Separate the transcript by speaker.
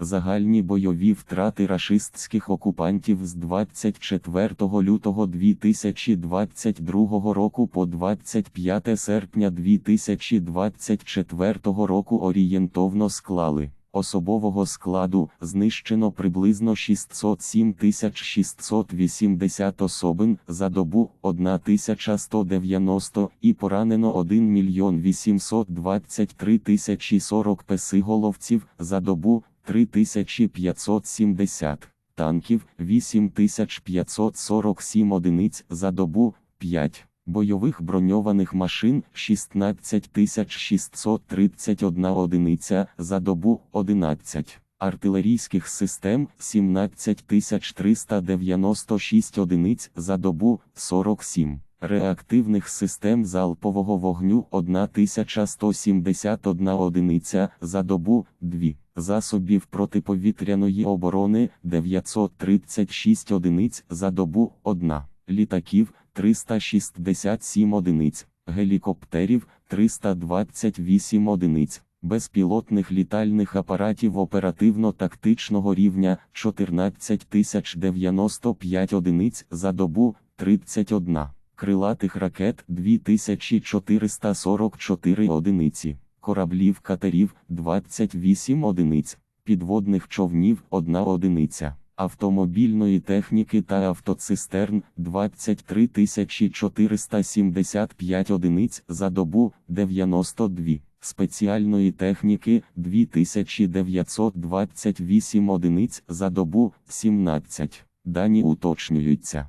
Speaker 1: Загальні бойові втрати рашистських окупантів з 24 лютого 2022 року по 25 серпня 2024 року орієнтовно склали. Особового складу знищено приблизно 607 680 особин за добу 1190 і поранено 1 мільйон 823 тисячі 40 песиголовців за добу 3570 танків 8547 одиниць за добу 5 бойових броньованих машин 16631 одиниця за добу 11 артилерійських систем 17396 одиниць за добу 47 реактивних систем залпового вогню 1171 одиниця за добу 2 засобів протиповітряної оборони 936 одиниць за добу 1 літаків 367 одиниць, гелікоптерів 328 одиниць, безпілотних літальних апаратів оперативно-тактичного рівня 14095 одиниць за добу 31, крилатих ракет 2444 одиниці, кораблів катерів 28 одиниць, підводних човнів 1 одиниця автомобільної техніки та автоцистерн 23 475 одиниць за добу 92, спеціальної техніки 2928 одиниць за добу 17. Дані уточнюються.